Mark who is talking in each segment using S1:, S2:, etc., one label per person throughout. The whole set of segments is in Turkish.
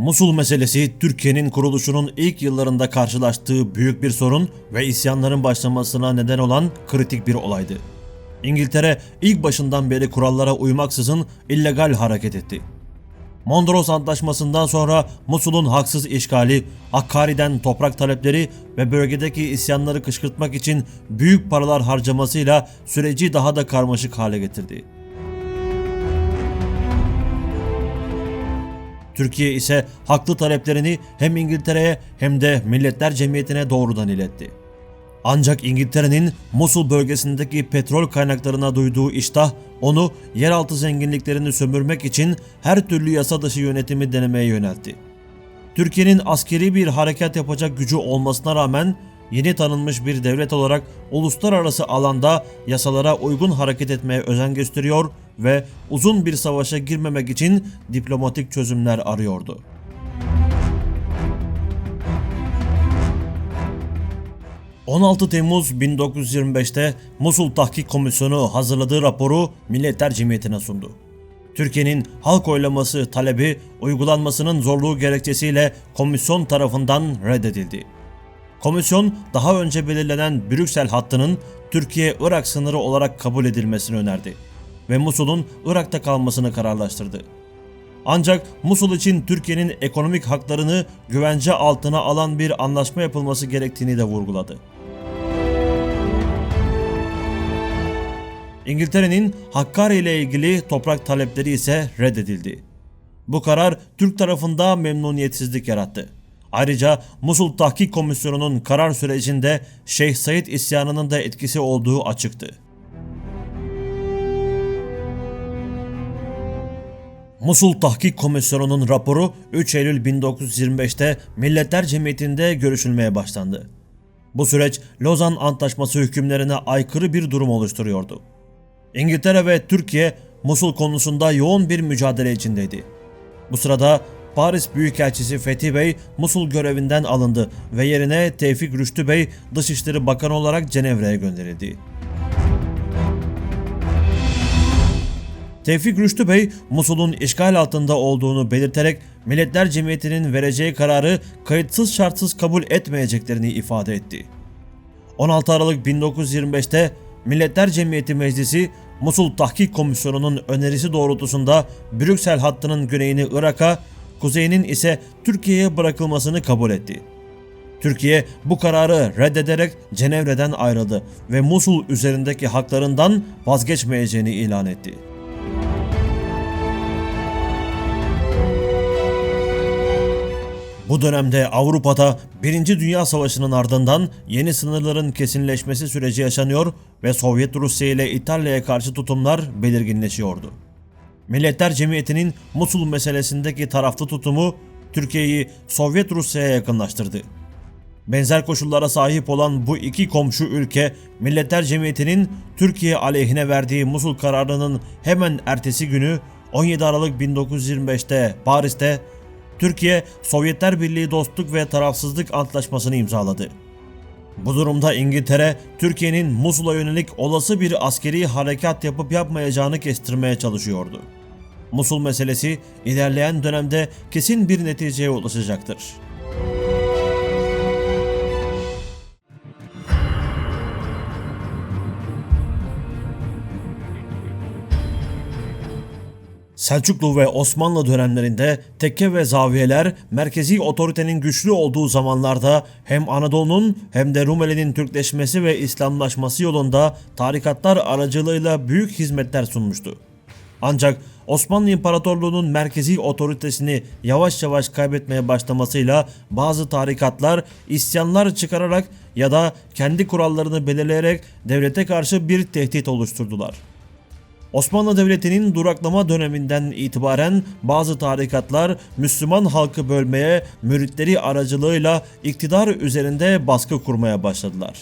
S1: Musul meselesi Türkiye'nin kuruluşunun ilk yıllarında karşılaştığı büyük bir sorun ve isyanların başlamasına neden olan kritik bir olaydı. İngiltere ilk başından beri kurallara uymaksızın illegal hareket etti. Mondros Antlaşması'ndan sonra Musul'un haksız işgali, Hakkari'den toprak talepleri ve bölgedeki isyanları kışkırtmak için büyük paralar harcamasıyla süreci daha da karmaşık hale getirdi. Türkiye ise haklı taleplerini hem İngiltere'ye hem de Milletler Cemiyeti'ne doğrudan iletti. Ancak İngiltere'nin Musul bölgesindeki petrol kaynaklarına duyduğu iştah onu yeraltı zenginliklerini sömürmek için her türlü yasa dışı yönetimi denemeye yöneltti. Türkiye'nin askeri bir harekat yapacak gücü olmasına rağmen yeni tanınmış bir devlet olarak uluslararası alanda yasalara uygun hareket etmeye özen gösteriyor ve uzun bir savaşa girmemek için diplomatik çözümler arıyordu. ...16 Temmuz 1925'te Musul Tahkik Komisyonu hazırladığı raporu Milletler Cemiyeti'ne sundu. Türkiye'nin halk oylaması talebi uygulanmasının zorluğu gerekçesiyle komisyon tarafından reddedildi. Komisyon daha önce belirlenen Brüksel hattının Türkiye-Irak sınırı olarak kabul edilmesini önerdi ve Musul'un Irak'ta kalmasını kararlaştırdı. Ancak Musul için Türkiye'nin ekonomik haklarını güvence altına alan bir anlaşma yapılması gerektiğini de vurguladı. İngiltere'nin Hakkari ile ilgili toprak talepleri ise reddedildi. Bu karar Türk tarafında memnuniyetsizlik yarattı. Ayrıca Musul Tahkik Komisyonu'nun karar sürecinde Şeyh Said isyanının da etkisi olduğu açıktı. Musul Tahkik Komisyonu'nun raporu 3 Eylül 1925'te Milletler Cemiyeti'nde görüşülmeye başlandı. Bu süreç Lozan Antlaşması hükümlerine aykırı bir durum oluşturuyordu. İngiltere ve Türkiye Musul konusunda yoğun bir mücadele içindeydi. Bu sırada Paris Büyükelçisi Fethi Bey Musul görevinden alındı ve yerine Tevfik Rüştü Bey Dışişleri Bakanı olarak Cenevre'ye gönderildi. Tevfik Rüştü Bey, Musul'un işgal altında olduğunu belirterek Milletler Cemiyeti'nin vereceği kararı kayıtsız şartsız kabul etmeyeceklerini ifade etti. 16 Aralık 1925'te Milletler Cemiyeti Meclisi Musul Tahkik Komisyonu'nun önerisi doğrultusunda Brüksel hattının güneyini Irak'a, kuzeyinin ise Türkiye'ye bırakılmasını kabul etti. Türkiye bu kararı reddederek Cenevre'den ayrıldı ve Musul üzerindeki haklarından vazgeçmeyeceğini ilan etti. Bu dönemde Avrupa'da 1. Dünya Savaşı'nın ardından yeni sınırların kesinleşmesi süreci yaşanıyor ve Sovyet Rusya ile İtalya'ya karşı tutumlar belirginleşiyordu. Milletler Cemiyeti'nin Musul meselesindeki taraflı tutumu Türkiye'yi Sovyet Rusya'ya yakınlaştırdı. Benzer koşullara sahip olan bu iki komşu ülke Milletler Cemiyeti'nin Türkiye aleyhine verdiği Musul kararının hemen ertesi günü 17 Aralık 1925'te Paris'te Türkiye, Sovyetler Birliği Dostluk ve Tarafsızlık Antlaşması'nı imzaladı. Bu durumda İngiltere, Türkiye'nin Musul'a yönelik olası bir askeri harekat yapıp yapmayacağını kestirmeye çalışıyordu. Musul meselesi ilerleyen dönemde kesin bir neticeye ulaşacaktır. Selçuklu ve Osmanlı dönemlerinde tekke ve zaviyeler merkezi otoritenin güçlü olduğu zamanlarda hem Anadolu'nun hem de Rumeli'nin Türkleşmesi ve İslamlaşması yolunda tarikatlar aracılığıyla büyük hizmetler sunmuştu. Ancak Osmanlı İmparatorluğu'nun merkezi otoritesini yavaş yavaş kaybetmeye başlamasıyla bazı tarikatlar isyanlar çıkararak ya da kendi kurallarını belirleyerek devlete karşı bir tehdit oluşturdular. Osmanlı Devleti'nin duraklama döneminden itibaren bazı tarikatlar Müslüman halkı bölmeye müritleri aracılığıyla iktidar üzerinde baskı kurmaya başladılar.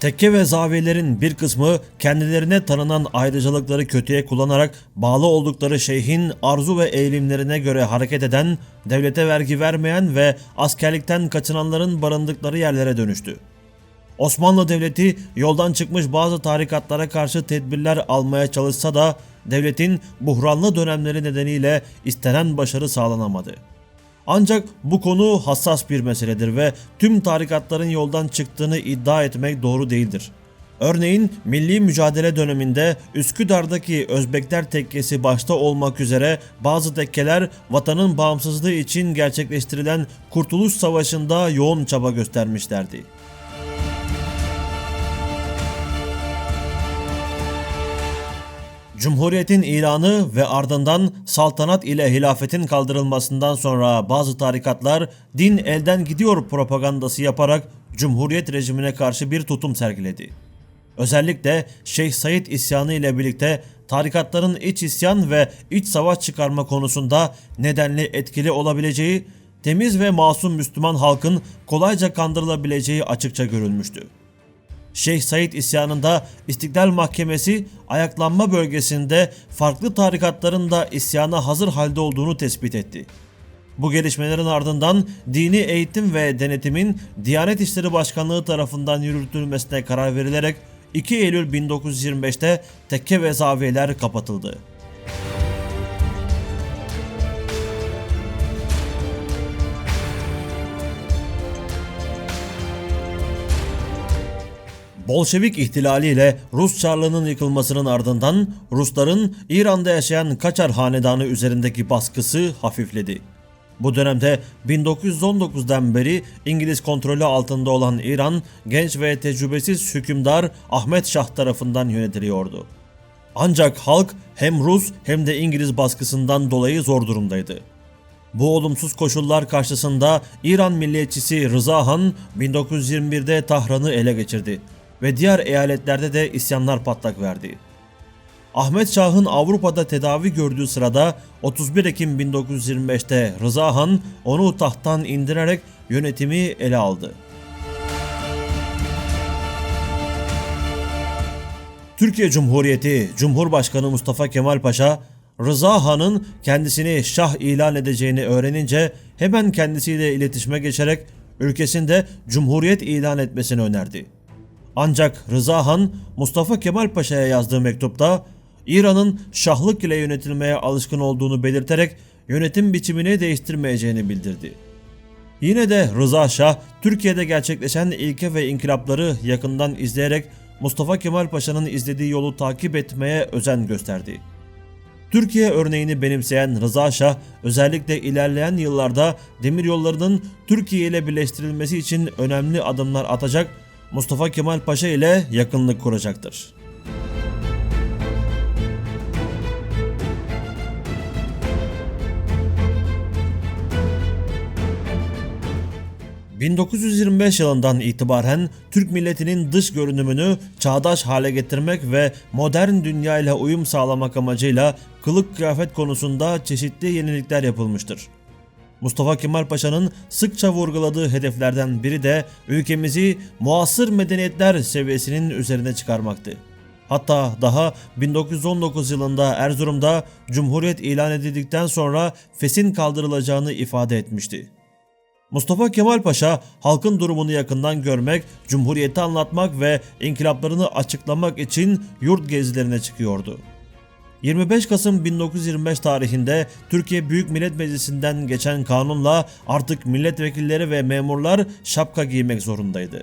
S1: Tekke ve zaviyelerin bir kısmı kendilerine tanınan ayrıcalıkları kötüye kullanarak bağlı oldukları şeyhin arzu ve eğilimlerine göre hareket eden, devlete vergi vermeyen ve askerlikten kaçınanların barındıkları yerlere dönüştü. Osmanlı Devleti yoldan çıkmış bazı tarikatlara karşı tedbirler almaya çalışsa da devletin buhranlı dönemleri nedeniyle istenen başarı sağlanamadı. Ancak bu konu hassas bir meseledir ve tüm tarikatların yoldan çıktığını iddia etmek doğru değildir. Örneğin milli mücadele döneminde Üsküdar'daki Özbekler tekkesi başta olmak üzere bazı tekkeler vatanın bağımsızlığı için gerçekleştirilen Kurtuluş Savaşı'nda yoğun çaba göstermişlerdi. Cumhuriyetin ilanı ve ardından saltanat ile hilafetin kaldırılmasından sonra bazı tarikatlar din elden gidiyor propagandası yaparak Cumhuriyet rejimine karşı bir tutum sergiledi. Özellikle Şeyh Said isyanı ile birlikte tarikatların iç isyan ve iç savaş çıkarma konusunda nedenli etkili olabileceği, temiz ve masum Müslüman halkın kolayca kandırılabileceği açıkça görülmüştü. Şeyh Said isyanında İstiklal Mahkemesi ayaklanma bölgesinde farklı tarikatların da isyana hazır halde olduğunu tespit etti. Bu gelişmelerin ardından dini eğitim ve denetimin Diyanet İşleri Başkanlığı tarafından yürütülmesine karar verilerek 2 Eylül 1925'te tekke ve zaviyeler kapatıldı. Bolşevik ihtilaliyle Rus Çarlığı'nın yıkılmasının ardından Rusların İran'da yaşayan Kaçar Hanedanı üzerindeki baskısı hafifledi. Bu dönemde 1919'dan beri İngiliz kontrolü altında olan İran, genç ve tecrübesiz hükümdar Ahmet Şah tarafından yönetiliyordu. Ancak halk hem Rus hem de İngiliz baskısından dolayı zor durumdaydı. Bu olumsuz koşullar karşısında İran milliyetçisi Rıza Han 1921'de Tahran'ı ele geçirdi ve diğer eyaletlerde de isyanlar patlak verdi. Ahmet Şah'ın Avrupa'da tedavi gördüğü sırada 31 Ekim 1925'te Rıza Han onu tahttan indirerek yönetimi ele aldı. Türkiye Cumhuriyeti Cumhurbaşkanı Mustafa Kemal Paşa, Rıza Han'ın kendisini şah ilan edeceğini öğrenince hemen kendisiyle iletişime geçerek ülkesinde cumhuriyet ilan etmesini önerdi. Ancak Rıza Han, Mustafa Kemal Paşa'ya yazdığı mektupta İran'ın şahlık ile yönetilmeye alışkın olduğunu belirterek yönetim biçimini değiştirmeyeceğini bildirdi. Yine de Rıza Şah, Türkiye'de gerçekleşen ilke ve inkılapları yakından izleyerek Mustafa Kemal Paşa'nın izlediği yolu takip etmeye özen gösterdi. Türkiye örneğini benimseyen Rıza Şah özellikle ilerleyen yıllarda demiryollarının Türkiye ile birleştirilmesi için önemli adımlar atacak, Mustafa Kemal Paşa ile yakınlık kuracaktır. 1925 yılından itibaren Türk milletinin dış görünümünü çağdaş hale getirmek ve modern dünya ile uyum sağlamak amacıyla kılık kıyafet konusunda çeşitli yenilikler yapılmıştır. Mustafa Kemal Paşa'nın sıkça vurguladığı hedeflerden biri de ülkemizi muasır medeniyetler seviyesinin üzerine çıkarmaktı. Hatta daha 1919 yılında Erzurum'da Cumhuriyet ilan edildikten sonra fesin kaldırılacağını ifade etmişti. Mustafa Kemal Paşa halkın durumunu yakından görmek, cumhuriyeti anlatmak ve inkılaplarını açıklamak için yurt gezilerine çıkıyordu. 25 Kasım 1925 tarihinde Türkiye Büyük Millet Meclisi'nden geçen kanunla artık milletvekilleri ve memurlar şapka giymek zorundaydı.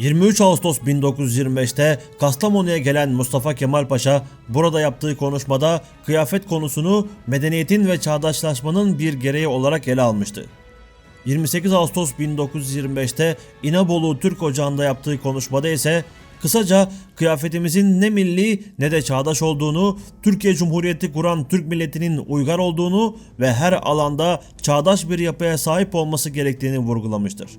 S1: 23 Ağustos 1925'te Kastamonu'ya gelen Mustafa Kemal Paşa burada yaptığı konuşmada kıyafet konusunu medeniyetin ve çağdaşlaşmanın bir gereği olarak ele almıştı. 28 Ağustos 1925'te İnebolu Türk Ocağı'nda yaptığı konuşmada ise kısaca kıyafetimizin ne milli ne de çağdaş olduğunu, Türkiye Cumhuriyeti kuran Türk milletinin uygar olduğunu ve her alanda çağdaş bir yapıya sahip olması gerektiğini vurgulamıştır.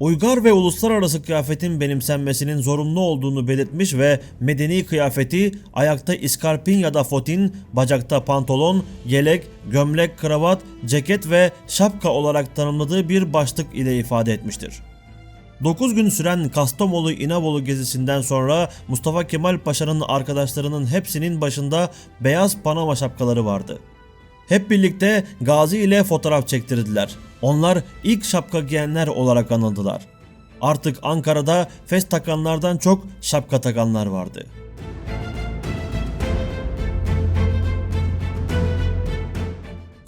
S1: Uygar ve uluslararası kıyafetin benimsenmesinin zorunlu olduğunu belirtmiş ve medeni kıyafeti ayakta iskarpin ya da fotin, bacakta pantolon, yelek, gömlek, kravat, ceket ve şapka olarak tanımladığı bir başlık ile ifade etmiştir. 9 gün süren Kastamonu İnebolu gezisinden sonra Mustafa Kemal Paşa'nın arkadaşlarının hepsinin başında beyaz Panama şapkaları vardı. Hep birlikte Gazi ile fotoğraf çektirdiler. Onlar ilk şapka giyenler olarak anıldılar. Artık Ankara'da fes takanlardan çok şapka takanlar vardı.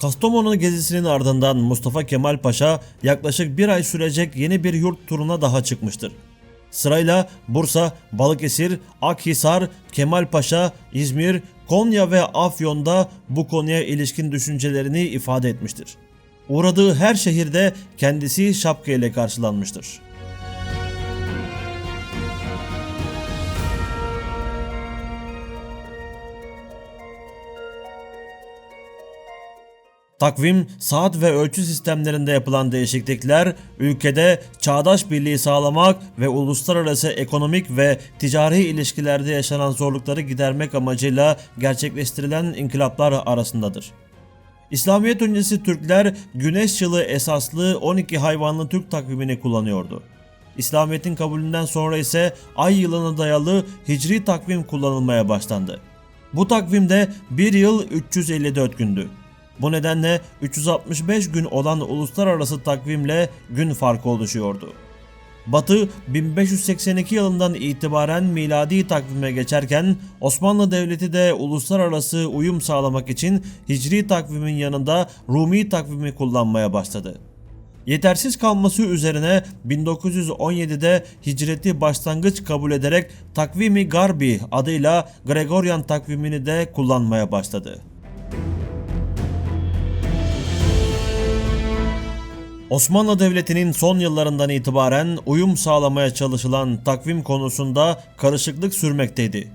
S1: Kastamonu gezisinin ardından Mustafa Kemal Paşa yaklaşık bir ay sürecek yeni bir yurt turuna daha çıkmıştır. Sırayla Bursa, Balıkesir, Akhisar, Kemalpaşa, İzmir, Konya ve Afyon'da bu konuya ilişkin düşüncelerini ifade etmiştir. Uğradığı her şehirde kendisi şapka ile karşılanmıştır. Takvim, saat ve ölçü sistemlerinde yapılan değişiklikler ülkede çağdaş birliği sağlamak ve uluslararası ekonomik ve ticari ilişkilerde yaşanan zorlukları gidermek amacıyla gerçekleştirilen inkılaplar arasındadır. İslamiyet öncesi Türkler güneş yılı esaslı 12 hayvanlı Türk takvimini kullanıyordu. İslamiyet'in kabulünden sonra ise ay yılına dayalı hicri takvim kullanılmaya başlandı. Bu takvimde bir yıl 354 gündü. Bu nedenle 365 gün olan uluslararası takvimle gün farkı oluşuyordu. Batı 1582 yılından itibaren miladi takvime geçerken Osmanlı Devleti de uluslararası uyum sağlamak için Hicri takvimin yanında Rumi takvimi kullanmaya başladı. Yetersiz kalması üzerine 1917'de hicreti başlangıç kabul ederek Takvimi Garbi adıyla Gregorian takvimini de kullanmaya başladı. Osmanlı Devleti'nin son yıllarından itibaren uyum sağlamaya çalışılan takvim konusunda karışıklık sürmekteydi.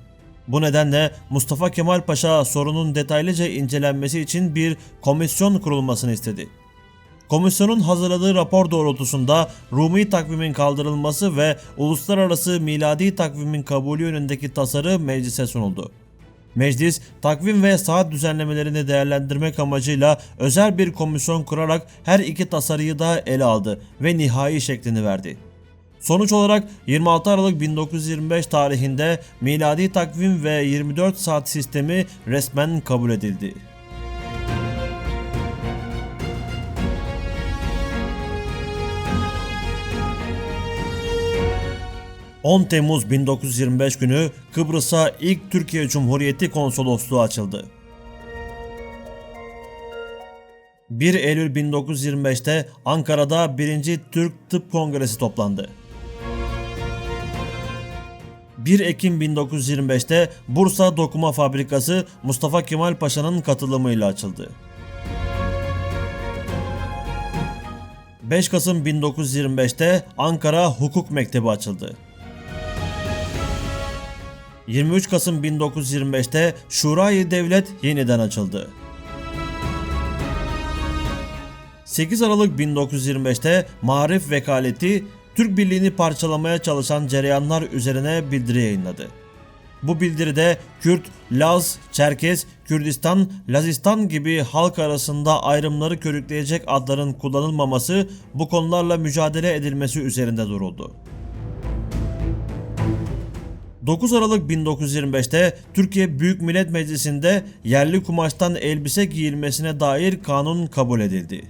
S1: Bu nedenle Mustafa Kemal Paşa sorunun detaylıca incelenmesi için bir komisyon kurulmasını istedi. Komisyonun hazırladığı rapor doğrultusunda Rumi takvimin kaldırılması ve uluslararası miladi takvimin kabulü yönündeki tasarı meclise sunuldu. Meclis takvim ve saat düzenlemelerini değerlendirmek amacıyla özel bir komisyon kurarak her iki tasarıyı da ele aldı ve nihai şeklini verdi. Sonuç olarak 26 Aralık 1925 tarihinde miladi takvim ve 24 saat sistemi resmen kabul edildi. 10 Temmuz 1925 günü Kıbrıs'a ilk Türkiye Cumhuriyeti Konsolosluğu açıldı. 1 Eylül 1925'te Ankara'da 1. Türk Tıp Kongresi toplandı. 1 Ekim 1925'te Bursa Dokuma Fabrikası Mustafa Kemal Paşa'nın katılımıyla açıldı. 5 Kasım 1925'te Ankara Hukuk Mektebi açıldı. 23 Kasım 1925'te Şurayı Devlet yeniden açıldı. 8 Aralık 1925'te Marif Vekaleti Türk Birliği'ni parçalamaya çalışan cereyanlar üzerine bildiri yayınladı. Bu bildiride Kürt, Laz, Çerkez, Kürdistan, Lazistan gibi halk arasında ayrımları körükleyecek adların kullanılmaması, bu konularla mücadele edilmesi üzerinde duruldu. 9 Aralık 1925'te Türkiye Büyük Millet Meclisi'nde yerli kumaştan elbise giyilmesine dair kanun kabul edildi.